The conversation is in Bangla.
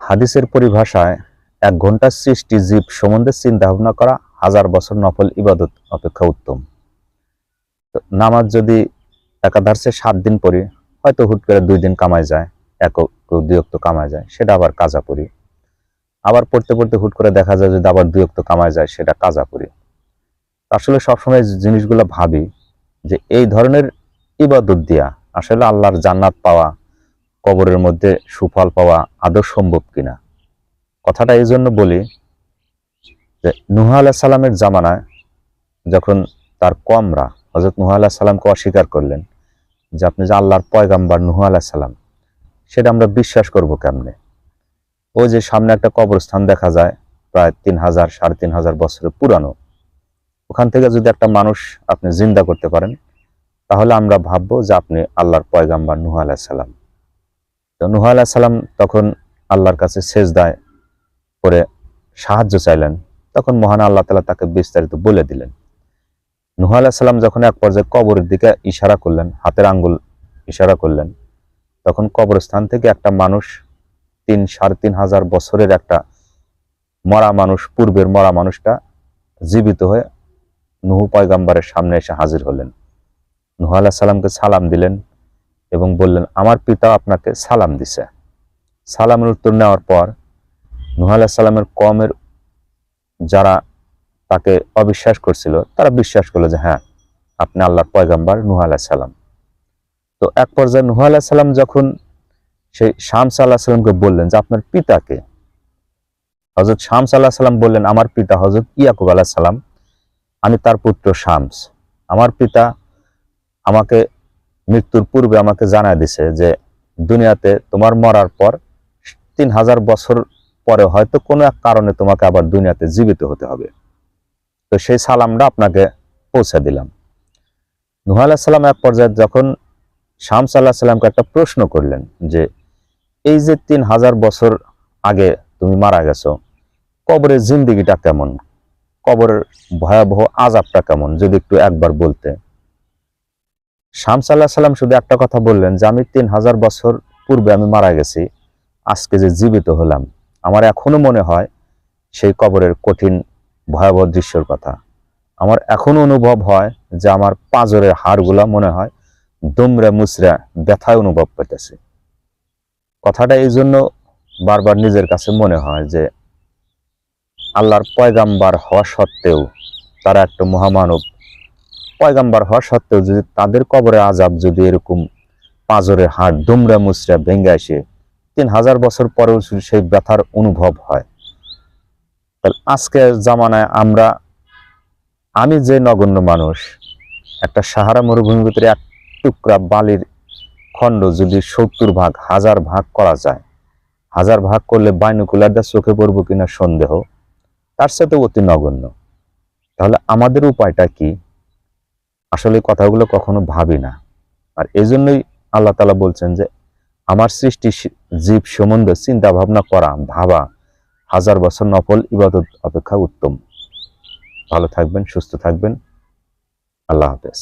হাদিসের পরিভাষায় এক ঘণ্টার সৃষ্টি জীব সম্বন্ধে চিন্তা ভাবনা করা হাজার বছর নফল ইবাদত অপেক্ষা উত্তম। নামাজ যদি একাধারসে সাত দিন পড়ি, হয়তো হুট করে দুই দিন কামায় যায়, এক দুই অক্ত কামায় যায়, সেটা আবার কাজা পড়ি। আবার পড়তে পড়তে হুট করে দেখা যায় যদি আবার দুই অক্ত কামায় যায়, সেটা কাজা পড়ি। আসলে সবসময় জিনিসগুলো ভাবি যে এই ধরনের ইবাদত দিয়া আসলে আল্লাহর জান্নাত পাওয়া কবরের মধ্যে সুফল পাওয়া আদৌ সম্ভব কিনা? কথাটা এই জন্য বলি যে নুহা আলাহ সালামের জামানায় যখন তার কমরা হজরত নুহা আলাহ সাল্লামকে অস্বীকার করলেন যে আপনি যে আল্লাহর পয়গাম্বার নুহা আলাহ সাল্লাম সেটা আমরা বিশ্বাস করব কেমনে? ওই যে সামনে একটা কবরস্থান দেখা যায়, প্রায় তিন হাজার, সাড়ে তিন হাজার বছরের পুরানো, ওখান থেকে যদি একটা মানুষ আপনি জিন্দা করতে পারেন, তাহলে আমরা ভাববো যে আপনি আল্লাহর পয়গাম্বার নুহা আলাহ সাল্লাম তো নুহা আলাহ সাল্লাম তখন আল্লাহর কাছে সেজদায় করে সাহায্য চাইলেন। তখন মহান আল্লাহ তালা তাকে বিস্তারিত বলে দিলেন। নুহা আলাহ সাল্লাম যখন এক পর্যায়ে কবরের দিকে ইশারা করলেন, হাতের আঙ্গুল ইশারা করলেন, তখন কবরস্থান থেকে একটা মানুষ তিন, সাড়ে তিন হাজার বছরের একটা মরা মানুষ, পূর্বের মরা মানুষটা জীবিত হয়ে নুহু পয়গাম্বারের সামনে এসে হাজির হলেন। নুহা আলাহ সাল্লামকে সালাম দিলেন এবং বললেন, আমার পিতা আপনাকে সালাম দিছে। সালামের উত্তর নেওয়ার পর নুহা আলাহ সাল্লামের কমের যারা তাকে অবিশ্বাস করছিল, তারা বিশ্বাস করল যে হ্যাঁ আপনি আল্লাহর পয়গাম্বার নুহা সাল্লাম তো এক পর্যায়ে নুহা সাল্লাম যখন সেই শামস আল্লাহ সাল্লামকে বললেন যে, আপনার পিতাকে হজরত শামস আল্লাহ সাল্লাম বললেন, আমার পিতা হজরত ইয়াকুব আলাহ সাল্লাম আমি তার পুত্র শামস। আমার পিতা আমাকে মৃত্যুর পূর্বে আমাকে জানায় দিছে যে, দুনিয়াতে তোমার মরার পর তিন হাজার বছর পরে হয়তো কোনো এক কারণে তোমাকে আবার দুনিয়াতে জীবিত হতে হবে। তো সেই সালামটা আপনাকে পৌঁছে দিলাম। নুহা আলাহ সাল্লাম এক পর্যায়ে যখন শামস আল্লাহ সাল্লামকে একটা প্রশ্ন করলেন যে, এই যে তিন হাজার বছর আগে তুমি মারা গেছো কবরের জিন্দিগিটা কেমন? কবরের ভয়াবহ আজাবটা কেমন? যদি একটু একবার বলতে। শামস আল্লাহ সাল্লাম শুধু একটা কথা বললেন যে, আমি তিন হাজার বছর পূর্বে আমি মারা গেছি, আজকে যে জীবিত হলাম। আমার এখনও মনে হয় সেই কবরের কঠিন, ভয়াবহ দৃশ্যর কথা। আমার এখনও অনুভব হয় যে আমার পাঁজরের হাড়গুলা মনে হয় দুমরা মুচরা ব্যথায় অনুভব করতেছে। কথাটা এই জন্য বারবার নিজের কাছে মনে হয় যে, আল্লাহর পয়গাম্বার হওয়া সত্ত্বেও তারা একটা মহামানব পয়গাম্বার হওয়া সত্ত্বেও যদি তাদের কবরে আজাব যদি এরকম পাঁজরের হাড় দুমরা মুচরা ভেঙে আসে, তিন হাজার বছর পরেও সেই ব্যথার অনুভব হয়। তাহলে আজকের জামানায় আমরা, আমি যে নগণ্য মানুষ, একটা সাহারা মরুভূমির ভিতরে এক টুকরা বালির খণ্ড যদি সত্তর ভাগ, হাজার ভাগ করা যায়, হাজার ভাগ করলে বাইনুকুলারটা চোখে পড়ব কিনা সন্দেহ, তার সাথে অতি নগণ্য। তাহলে আমাদের উপায়টা কি? আসলে কথাগুলো কখনো ভাবি না। আর এই জন্যই আল্লাহ তালা বলছেন যে, আমার সৃষ্টি জীব সম্বন্ধে চিন্তা ভাবনা করা, ভাবা হাজার বছর নফল ইবাদত অপেক্ষা উত্তম। ভালো থাকবেন, সুস্থ থাকবেন। আল্লাহ হাফেজ।